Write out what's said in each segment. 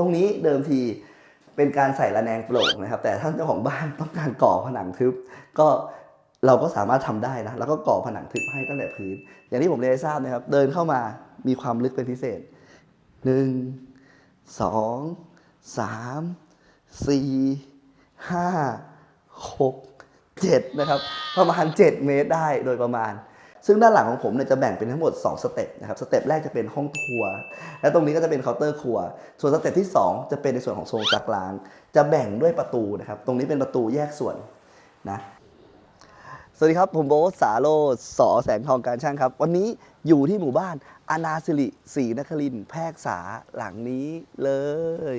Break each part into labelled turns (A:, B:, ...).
A: ตรงนี้เดิมทีเป็นการใส่ระแนงโปร่งนะครับ แต่ท่านเจ้าของบ้านต้องการก่อผนังทึบ ก็เราก็สามารถทำได้นะ แล้วก็ก่อผนังทึบให้ตั้งแต่พื้น อย่างที่ผมเรียนให้ทราบนะครับ เดินเข้ามามีความลึกเป็นพิเศษหนึ่งสองสามสี่ห้าหกเจ็ดนะครับ ประมาณ 7 เมตรได้โดยประมาณ ซึ่งด้านหลังของผมเนี่ยจะแบ่งเป็นทั้งหมด 2 สเต็ปนะครับสเต็ปแรกจะเป็นห้องครัว และตรงนี้ก็จะเป็นเคาน์เตอร์ครัว ส่วนสเต็ปที่ 2 จะเป็นในส่วนของโซนจักราง จะแบ่งด้วยประตูนะครับตรงนี้เป็นประตูแยกส่วนนะสวัสดีครับ ผมโบ๊ทสาโรจน์สอแสงทองการช่างครับ วันนี้อยู่ที่หมู่บ้านอนาสิริศรีนครินแพรกษาหลังนี้เลย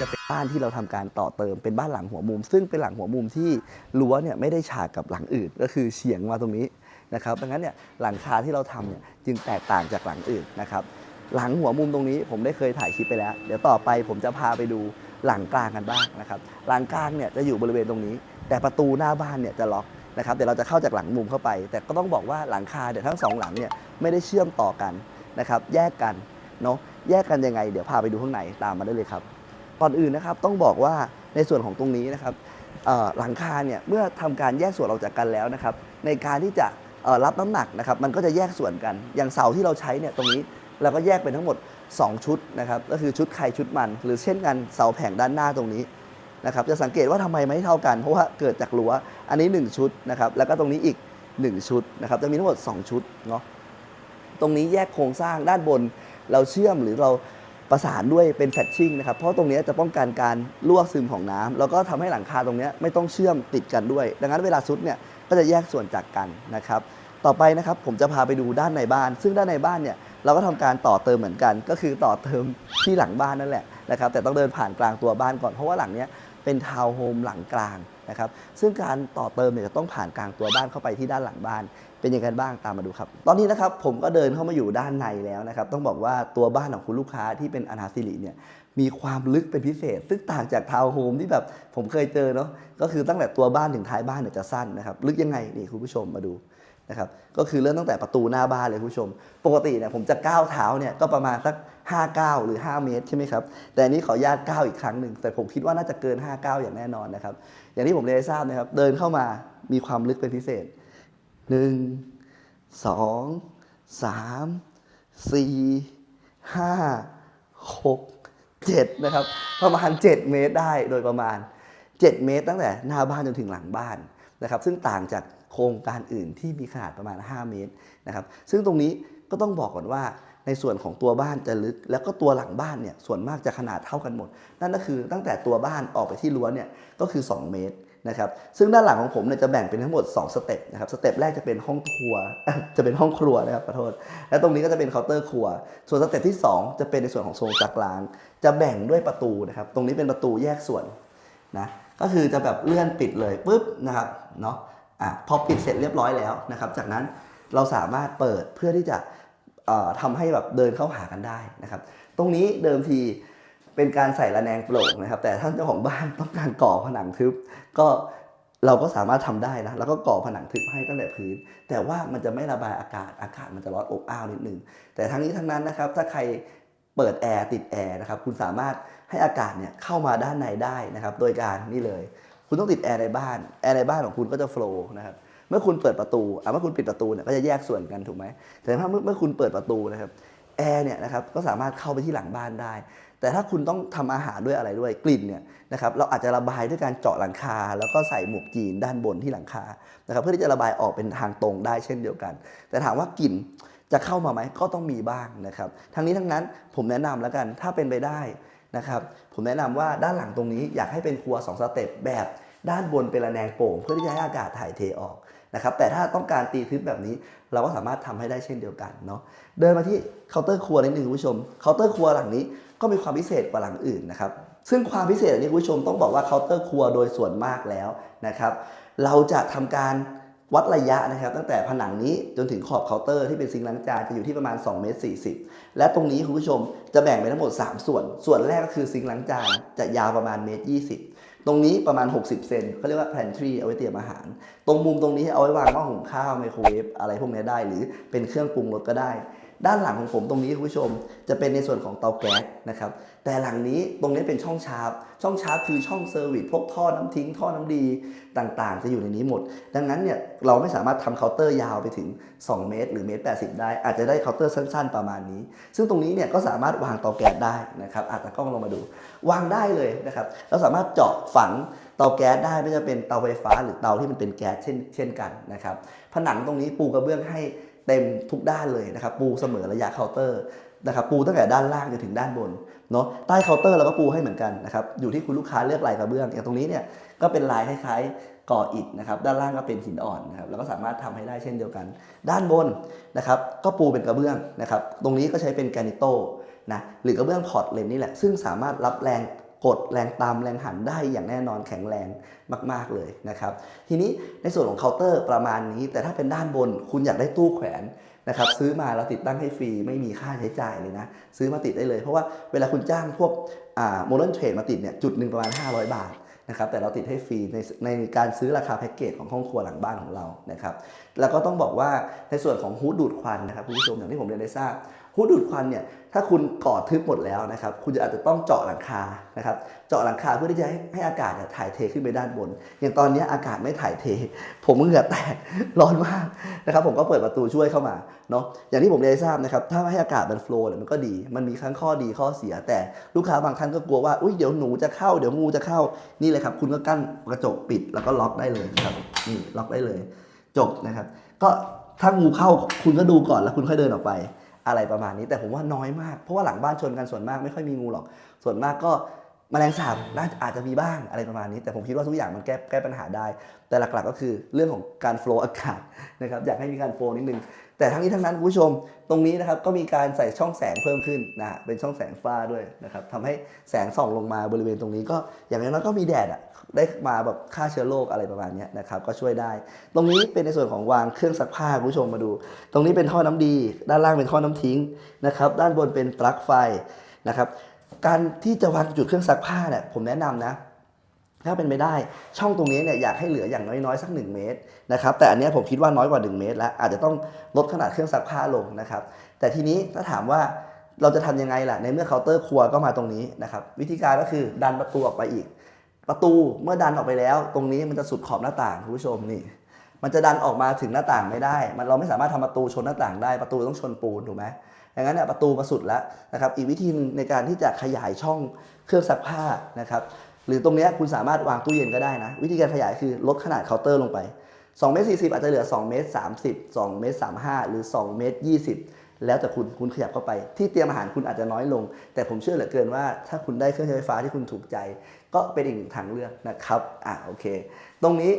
A: จะเป็นบ้านที่เราทำการต่อเติมเป็นบ้านหลังหัวมุม ซึ่งเป็นหลังหัวมุมที่รั้วเนี่ยไม่ได้ฉากกับหลังอื่น ก็คือเฉียงมาตรงนี้นะครับดังนั้นเนี่ยหลังคาที่เราทำเนี่ยจึงแตกต่างจากหลังอื่นนะครับหลังหัวมุมตรงนี้ผมได้เคยถ่ายคลิปไปแล้ว เดี๋ยวต่อไปผมจะพาไปดูหลังกลางกันบ้างนะครับหลังกลางเนี่ยจะอยู่บริเวณตรงนี้ แต่ประตูหน้าบ้านเนี่ยจะล็อกนะครับเดี๋ยวเราจะเข้าจากหลังมุมเข้าไป แต่ก็ต้องบอกว่าหลังคาเดี๋ยวทั้งสองหลังเนี่ยไม่ได้เชื่อมต่อกันนะครับแยกกันเนาะแยกกันยังไง เดี๋ยวพาไปดูข้างในตามมาได้เลยครับ ก่อนอื่นนะครับต้องบอกว่าในส่วนของตรงนี้นะครับหลังคาเนี่ยเมื่อทำการแยกส่วนออกจากกันแล้วนะครับ ในการที่จะรับน้ำหนักนะครับ มันก็จะแยกส่วนกัน อย่างเสาที่เราใช้เนี่ยตรงนี้เราก็แยกเป็นทั้งหมด 2 ชุดนะครับก็คือชุดใครชุดมัน หรือเช่นกันเสาแผงด้านหน้าตรงนี้นะครับจะสังเกตว่าทำไมไม่เท่ากัน เพราะว่าเกิดจากรั้วอันนี้ 1 ชุดนะครับแล้วก็ตรงนี้อีก 1 ชุดนะครับจะมีทั้งหมด 2 ชุดเนาะตรงนี้แยกโครงสร้างด้านบน เราเชื่อมหรือเรา ประสานด้วยเป็นแฟชชิ่งนะครับ เพราะตรงนี้จะป้องกันการรั่วซึมของน้ำแล้วก็ทำให้หลังคาตรงนี้ไม่ต้องเชื่อมติดกันด้วย ดังนั้นเวลาซุดเนี่ยก็จะแยกส่วนจากกันนะครับ ต่อไปนะครับผมจะพาไปดูด้านในบ้าน ซึ่งด้านในบ้านเนี่ยเราก็ทำการต่อเติมเหมือนกัน ก็คือต่อเติมที่หลังบ้านนั่นแหละนะครับ แต่ต้องเดินผ่านกลางตัวบ้านก่อนเพราะว่าหลังเนี้ยเป็นทาวน์โฮมหลังกลาง นะครับซึ่งการต่อเติมเนี่ยจะต้องผ่านกลางตัวบ้านเข้าไปที่ด้านหลังบ้าน เป็นยังไงบ้างตามมาดูครับ ตอนนี้นะครับผมก็เดินเข้ามาอยู่ด้านในแล้วนะครับต้องบอกว่าตัวบ้านของคุณลูกค้าที่เป็นอนาซิลิเนี่ยมีความลึกเป็นพิเศษ ซึ่งต่างจากทาวน์โฮมที่แบบผมเคยเจอเนาะก็คือตั้งแต่ตัวบ้านถึงท้ายบ้านเนี่ยจะสั้นนะครับลึกยังไงนี่คุณผู้ชมมาดูนะครับก็คือเริ่มตั้งแต่ประตูหน้าบ้านเลยคุณผู้ชม ปกติเนี่ยผมจะก้าวเท้าเนี่ยก็ประมาณสัก 5ก้าวหรือ 5 เมตรใช่ไหมครับ แต่นี้ขออนุญาตก้าวอีกครั้งหนึ่ง แต่ผมคิดว่าน่าจะเกิน5ก้าวอย่างแน่นอนนะครับ อย่างที่ผมเรียนทราบนะครับ เดินเข้ามามีความลึกเป็นพิเศษหนึ่งสองสามสี่ห้าหกเจ็ดนะครับ ประมาณ 7 เมตรได้โดยประมาณ 7 เมตร ตั้งแต่หน้าบ้านจนถึงหลังบ้านนะครับ ซึ่งต่างจากโครงการอื่นที่มีขนาดประมาณ 5 เมตรนะครับ ซึ่งตรงนี้ก็ต้องบอกก่อนว่า ในส่วนของตัวบ้านจะลึก แล้วก็ตัวหลังบ้านเนี่ยส่วนมากจะขนาดเท่ากันหมด นั่นก็คือตั้งแต่ตัวบ้านออกไปที่รั้วเนี่ยก็คือ 2 เมตรนะครับซึ่งด้านหลังของผมเนี่ยจะแบ่งเป็นทั้งหมด 2 สเต็ปนะครับสเต็ปแรกจะเป็นห้องครัวจะเป็นห้องครัวนะครับขอโทษและตรงนี้ก็จะเป็นเคาน์เตอร์ครัว ส่วนสเต็ปที่ 2 จะเป็นในส่วนของโซนจักราง จะแบ่งด้วยประตูนะครับตรงนี้เป็นประตูแยกส่วนนะก็คือจะแบบเลื่อนปิดเลยปุ๊บนะครับเนาะอะพอปิดเสร็จเรียบร้อยแล้วนะครับจากนั้นเราสามารถเปิดเพื่อที่จะ ทำให้แบบเดินเข้าหากันได้นะครับ ตรงนี้เดิมทีเป็นการใส่ระแนงโปร่งนะครับ แต่ท่านเจ้าของบ้านต้องการก่อผนังทึบ ก็เราก็สามารถทำได้นะแล้วก็ก่อผนังทึบให้ตั้งแต่พื้น แต่ว่ามันจะไม่ระบายอากาศอากาศมันจะร้อนอบอ้าวนิดนึงแต่ทั้งนี้ทั้งนั้นนะครับ ถ้าใครเปิดแอร์ติดแอร์นะครับคุณสามารถให้อากาศเนี่ยเข้ามาด้านในได้นะครับ โดยการนี่เลย คุณต้องติดแอร์ในบ้านแอร์ในบ้านของคุณก็จะโฟล์นะครับ เมื่อคุณเปิดประตูอะเมื่อคุณปิดประตูเนี่ยก็จะแยกส่วนกันถูกไหมแต่ถ้าเมื่อเมื่อคุณเปิดประตูนะครับแอร์เนี่ยนะครับก็สามารถเข้าไปที่หลังบ้านได้ แต่ถ้าคุณต้องทำอาหารด้วยอะไรด้วยกลิ่นเนี่ยนะครับเราอาจจะระบายด้วยการเจาะหลังคา แล้วก็ใส่หมวกจีนด้านบนที่หลังคานะครับเพื่อที่จะระบายออกเป็นทางตรงได้เช่นเดียวกัน แต่ถามว่ากลิ่นจะเข้ามาไหมก็ต้องมีบ้างนะครับทั้งนี้ทั้งนั้นผมแนะนำแล้วกันถ้าเป็นไปได้นะครับผมแนะนำว่าด้านหลังตรงนี้อยากให้เป็นครัว 2 สเต็ปแบบด้านบนเป็นระแนงโป่ง เพื่อที่จะให้อากาศถ่ายเทออก นะครับแต่ถ้าต้องการตีทึบแบบนี้ เราก็สามารถทำให้ได้เช่นเดียวกันเนาะเดินมาที่เคาน์เตอร์ครัวนิดนึงคุณผู้ชมเคาน์เตอร์ครัวหลังนี้ก็มีความพิเศษกว่าหลังอื่นนะครับซึ่งความพิเศษอันนี้คุณผู้ชมต้องบอกว่าเคาน์เตอร์ครัวโดยส่วนมากแล้วนะครับเราจะทำการวัดระยะนะครับตั้งแต่ผนังนี้จนถึงขอบเคาน์เตอร์ที่เป็นซิงค์ล้างจานจะอยู่ที่ประมาณ2เมตร40 และตรงนี้คุณผู้ชมจะแบ่งเป็นทั้งหมด 3 ส่วน ส่วนแรกก็คือซิงค์ล้างจานจะยาวประมาณเมตร20 ตรงนี้ประมาณ 60 เซนเขาเรียกว่า pantry เอาไว้เตรียมอาหาร ตรงมุมตรงนี้เอาไว้วางหม้อหุงข้าวไมโครเวฟอะไรพวกนี้ได้ หรือเป็นเครื่องปรุงรสก็ได้ ด้านหลังของผมตรงนี้คุณผู้ชม จะเป็นในส่วนของเตาแก๊สนะครับ แต่หลังนี้ตรงนี้เป็นช่องชาร์ปช่องชาร์ปคือช่องเซอร์วิสพวกท่อน้ำทิ้ง ท่อน้ำดีต่างๆ จะอยู่ในนี้หมด ดังนั้นเนี่ยเราไม่สามารถทำเคาน์เตอร์ยาวไปถึง 2 เมตร หรือเมตร80ได้ อาจจะได้เคาน์เตอร์สั้น ๆ ประมาณนี้ ซึ่งตรงนี้เนี่ยก็สามารถวางเตาแก๊สได้นะครับอาจจะกล้องลงมาดู วางได้เลยนะครับเราสามารถเจาะฝังเตาแก๊สได้ไม่ว่าจะเป็นเตาไฟฟ้า หรือเตาที่มันเป็นแก๊สเช่นเช่นกันนะครับผนังตรงนี้ปูกระเบื้องให้ เต็มทุกด้านเลยนะครับปูเสมอระยะเคาน์เตอร์นะครับปูตั้งแต่ด้านล่างจนถึงด้านบนเนาะใต้เคาน์เตอร์เราก็ปูให้เหมือนกันนะครับอยู่ที่คุณลูกค้าเลือกลายกระเบื้องอย่างตรงนี้เนี่ยก็เป็นลายคล้ายๆก่ออิฐนะครับด้านล่างก็เป็นหินอ่อนนะครับแล้วก็สามารถทำให้ได้เช่นเดียวกัน ด้านบนนะครับก็ปูเป็นกระเบื้องนะครับตรงนี้ก็ใช้เป็นแกรนิโตนะหรือกระเบื้องพอร์ตเลนนี่แหละซึ่งสามารถรับแรง กดแรงตามแรงหันได้อย่างแน่นอนแข็งแรงมาก ๆเลยนะครับทีนี้ในส่วนของเคาน์เตอร์ประมาณนี้ แต่ถ้าเป็นด้านบนคุณอยากได้ตู้แขวนนะครับซื้อมาแล้วติดตั้งให้ฟรีไม่มีค่าใช้จ่ายเลยนะ ซื้อมาติดได้เลย เพราะว่าเวลาคุณจ้างพวกโมเดิร์นเทรดมาติดเนี่ยจุดหนึ่งประมาณ 500 บาทนะครับแต่เราติดให้ฟรีในในการซื้อราคาแพ็กเกจของห้องครัวหลังบ้านของเรานะครับแล้วก็ต้องบอกว่าในส่วนของฮูดดูดควันนะครับคุณผู้ชมอย่างที่ผมเรียนได้ทราบฮูดดูดควันเนี่ยถ้าคุณก่อทึบหมดแล้วนะครับคุณจะอาจจะต้องเจาะหลังคานะครับเจาะหลังคาเพื่อที่จะให้ให้อากาศเนี่ยถ่ายเทขึ้นไปด้านบน อย่างตอนนี้อากาศไม่ถ่ายเท ผมเหงื่อแตกร้อนมากนะครับผมก็เปิดประตูช่วยเข้ามาเนาะอย่างที่ผมได้ทราบนะครับถ้าให้อากาศมันโฟล์เนี่ยมันก็ดีมันมีทั้งข้อดีข้อเสีย แต่ลูกค้าบางท่านก็กลัวว่าอุ้ยเดี๋ยวหนูจะเข้าเดี๋ยวงูจะเข้านี่เลยครับคุณก็กั้นกระจกปิดแล้วก็ล็อกได้เลยครับนี่ล็อกได้เลยจบนะครับ ก็ถ้างูเข้าคุณก็ดูก่อนแล้วคุณค่อยเดินออกไป อะไรประมาณนี้ แต่ผมว่าน้อยมาก เพราะว่าหลังบ้านชนกันส่วนมากไม่ค่อยมีงูหรอก ส่วนมากก็ แมลงสาบน่าอาจจะมีบ้างอะไรประมาณนี้ แต่ผมคิดว่าทุกอย่างมันแก้แก้ปัญหาได้ แต่หลักๆก็คือเรื่องของการโฟล์อากาศนะครับอยากให้มีการโฟล์นิดนึง แต่ทั้งนี้ทั้งนั้นคุณผู้ชมตรงนี้นะครับก็มีการใส่ช่องแสงเพิ่มขึ้นนะเป็นช่องแสงฟ้าด้วยนะครับทำให้แสงส่องลงมาบริเวณตรงนี้ก็อย่างน้อยก็มีแดดอะได้มาแบบฆ่าเชื้อโรคอะไรประมาณนี้นะครับก็ช่วยได้ ตรงนี้เป็นในส่วนของวางเครื่องซักผ้าคุณผู้ชมมาดู ตรงนี้เป็นท่อน้ำดี ด้านล่างเป็นท่อน้ำทิ้งนะครับด้านบนเป็นปลั๊กไฟนะครับ การที่จะวางจุดเครื่องซักผ้าเนี่ยผมแนะนำนะ ถ้าเป็นไปได้ช่องตรงนี้เนี่ยอยากให้เหลืออย่างน้อยๆสัก 1 เมตรนะครับแต่อันนี้ผมคิดว่าน้อยกว่า 1 เมตร แล้วอาจจะต้องลดขนาดเครื่องซักผ้าลงนะครับแต่ทีนี้ถ้าถามว่าเราจะทำยังไงล่ะในเมื่อเคาน์เตอร์ครัวก็มาตรงนี้นะครับวิธีการก็คือดันประตูออกไปอีก ประตูเมื่อดันออกไปแล้ว ตรงนี้มันจะสุดขอบหน้าต่างคุณผู้ชมนี่มันจะดันออกมาถึงหน้าต่างไม่ได้ มันเราไม่สามารถทำประตูชนหน้าต่างได้ ประตูต้องชนปูนถูกไหม ดังนั้นเนี่ยประตูมาสุดแล้วนะครับอีกวิธีหนึงในการที่จะขยายช่องเครื่องซักผ้านะครับหรือตรงนี้คุณสามารถวางตู้เย็นก็ได้นะ วิธีการขยายคือลดขนาดเคาน์เตอร์ลงไป2เมตร40 อาจจะเหลือ2เมตร30 2เมตร35 หรือ2เมตร20 แล้วแต่คุณคุณขยับเข้าไป ที่เตรียมอาหารคุณอาจจะน้อยลง แต่ผมเชื่อเหลือเกินว่าถ้าคุณได้เครื่องใช้ไฟฟ้าที่คุณถูกใจ ก็เป็นอีกหนึ่งทางเลือกนะครับอะโอเค ตรงนี้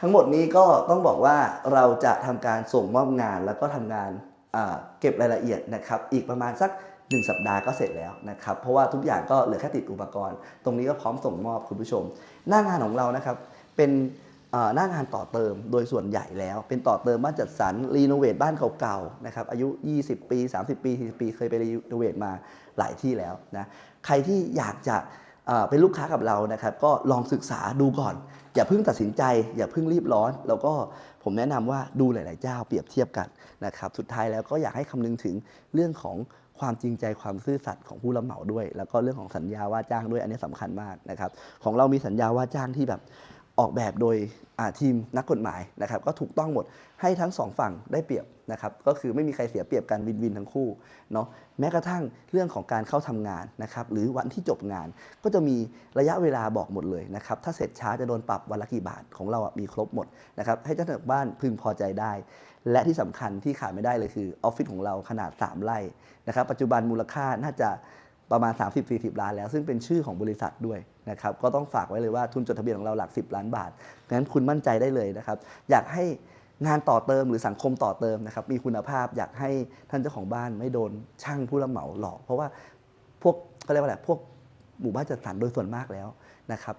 A: ทั้งหมดนี้ก็ต้องบอกว่าเราจะทำการส่งมอบงานแล้วก็ทำงาน เก็บรายละเอียดนะครับอีกประมาณสัก 1 สัปดาห์ก็เสร็จแล้วนะครับเพราะว่าทุกอย่างก็เหลือแค่ติดอุปกรณ์ ตรงนี้ก็พร้อมส่งมอบคุณผู้ชม หน้างานของเรานะครับเป็นหน้างานต่อเติมโดยส่วนใหญ่แล้ว เป็นต่อเติมบ้านจัดสรรรีโนเวทบ้านเก่าๆนะครับอายุ 20 ปี 30 ปี 40 ปี เคยไปรีโนเวทมาหลายที่แล้วนะใครที่อยากจะ เป็นลูกค้ากับเรานะครับ ก็ลองศึกษาดูก่อน อย่าเพิ่งตัดสินใจ อย่าเพิ่งรีบร้อน แล้วก็ผมแนะนำว่าดูหลาย ๆ เจ้าเปรียบเทียบกันนะครับ สุดท้ายแล้วก็อยากให้คำนึงถึงเรื่องของความจริงใจความซื่อสัตย์ของผู้รับเหมาด้วย แล้วก็เรื่องของสัญญาว่าจ้างด้วยอันนี้สำคัญมากนะครับ ของเรามีสัญญาว่าจ้างที่แบบ ออกแบบโดยทีมนักกฎหมายนะครับก็ถูกต้องหมดให้ทั้งสองฝั่งได้เปรียบนะครับก็คือไม่มีใครเสียเปรียบกันวินวินทั้งคู่เนาะแม้กระทั่งเรื่องของการเข้าทำงานนะครับหรือวันที่จบงาน ก็จะมีระยะเวลาบอกหมดเลยนะครับถ้าเสร็จช้าจะโดนปรับวันละกี่บาทของเราอะมีครบหมดนะครับให้เจ้าของบ้านพึงพอใจได้ และที่สำคัญที่ขาดไม่ได้เลยคือออฟฟิศของเราขนาด 3ไร่นะครับปัจจุบันมูลค่าน่าจะ ประมาณ 30-40 ล้านแล้ว ซึ่งเป็นชื่อของบริษัทด้วยนะครับก็ต้องฝากไว้เลยว่าทุนจดทะเบียนของเราหลัก 10 ล้านบาทงั้นคุณมั่นใจได้เลยนะครับ อยากให้งานต่อเติมหรือสังคมต่อเติมนะครับมีคุณภาพอยากให้ท่านเจ้าของบ้านไม่โดนช่างผู้รับเหมาหลอก เพราะว่าพวกก็เรียกว่าอะไรพวกหมู่บ้านจัดสรรโดยส่วนมากแล้วนะครับ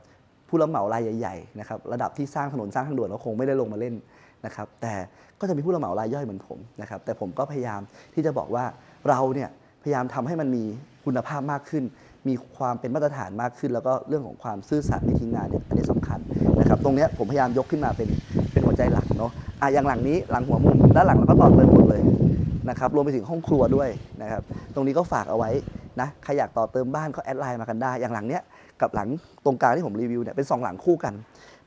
A: ผู้รับเหมารายใหญ่ๆนะครับระดับที่สร้างถนนสร้างทางด่วนก็คงไม่ได้ลงมาเล่นนะครับแต่ก็จะมีผู้รับเหมารายย่อยเหมือนผมนะครับแต่ผมก็พยายามที่จะบอกว่าเราเนี่ยพยายามทำให้มันมี คุณภาพมากขึ้น มีความเป็นมาตรฐานมากขึ้น แล้วก็เรื่องของความซื่อสัตย์ไม่ทิ้งงานเนี่ยอันนี้สำคัญนะครับตรงเนี้ยผมพยายามยกขึ้นมาเป็นเป็นหัวใจหลักเนาะอะอย่างหลังนี้หลังหัวมุมด้านหลังเราก็ต่อเติมหมดเลยนะครับรวมไปถึงห้องครัวด้วยนะครับตรงนี้ก็ฝากเอาไว้นะใครอยากต่อเติมบ้านก็แอดไลน์มากันได้ อย่างหลังเนี้ยกับหลังตรงกลางที่ผมรีวิวเนี่ยเป็นสองหลังคู่กัน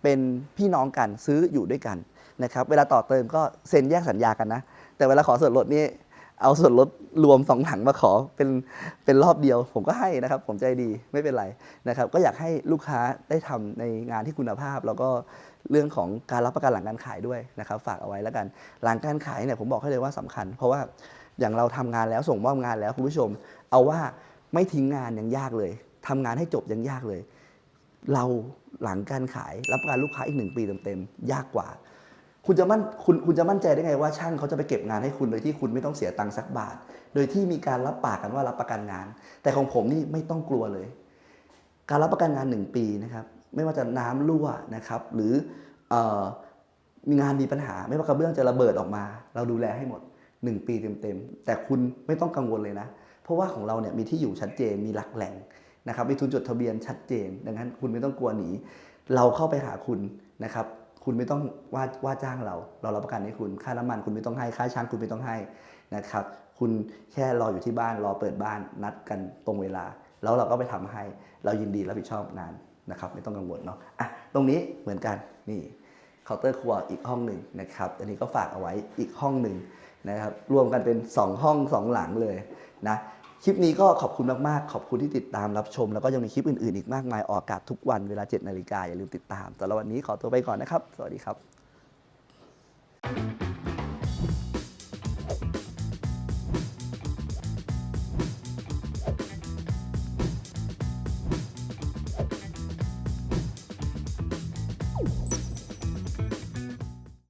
A: เป็นพี่น้องกันซื้ออยู่ด้วยกันนะครับเวลาต่อเติมก็เซ็นแยกสัญญากันนะ แต่เวลาขอส่วนลดนี่ เอาส่วนลดรวมสองหลังมาขอเป็นเป็นรอบเดียว ผมก็ให้นะครับ ผมใจดีไม่เป็นไรนะครับ ก็อยากให้ลูกค้าได้ทำในงานที่คุณภาพ แล้วก็เรื่องของการรับประกันหลังการขายด้วยนะครับ ฝากเอาไว้แล้วกัน หลังการขายเนี่ยผมบอกให้เลยว่าสำคัญ เพราะว่าอย่างเราทำงานแล้วส่งมอบงานแล้วคุณผู้ชม เอาว่าไม่ทิ้งงานยังยากเลยทำงานให้จบยังยากเลย เราหลังการขายรับประกันลูกค้าอีกหนึ่งปีเต็มๆยากกว่า คุณจะมั่นคุณคุณจะมั่นใจได้ไงว่าช่างเขาจะไปเก็บงานให้คุณโดยที่คุณไม่ต้องเสียตังค์สักบาท โดยที่มีการรับปากกันว่ารับประกันงาน แต่ของผมนี่ไม่ต้องกลัวเลย การรับประกันงาน 1 ปีนะครับไม่ว่าจะน้ำรั่วนะครับหรือเออมีงานมีปัญหา ไม่ว่ากระเบื้องจะระเบิดออกมา เราดูแลให้หมด 1 ปีเต็มๆแต่คุณไม่ต้องกังวลเลยนะ เพราะว่าของเราเนี่ยมีที่อยู่ชัดเจนมีหลักแหล่งนะครับมีทุนจดทะเบียนชัดเจน ดังนั้นคุณไม่ต้องกลัวหนีเราเข้าไปหาคุณนะครับ คุณไม่ต้องว่าว่าจ้างเรา เรารับประกันให้คุณค่าน้ำมัน คุณไม่ต้องให้ค่าช่างคุณไม่ต้องให้นะครับ คุณแค่รออยู่ที่บ้านรอเปิดบ้านนัดกันตรงเวลา แล้วเราก็ไปทำให้ เรายินดีรับผิดชอบงานนะครับ ไม่ต้องกังวลเนาะอะตรงนี้เหมือนกันนี่เคาน์เตอร์ครัวอีกห้องหนึ่งนะครับ อันนี้ก็ฝากเอาไว้อีกห้องหนึ่งนะครับ รวมกันเป็น 2 ห้อง 2 หลังเลยนะ คลิปนี้ก็ขอบคุณมากๆ ขอบคุณที่ติดตามรับชม แล้วก็ยังมีคลิปอื่นๆ อีกมากมายออกอากาศทุกวันเวลา 7 นาฬิกาอย่าลืมติดตามสำหรับวันนี้ขอตัวไปก่อนนะครับ สวัสดีครับ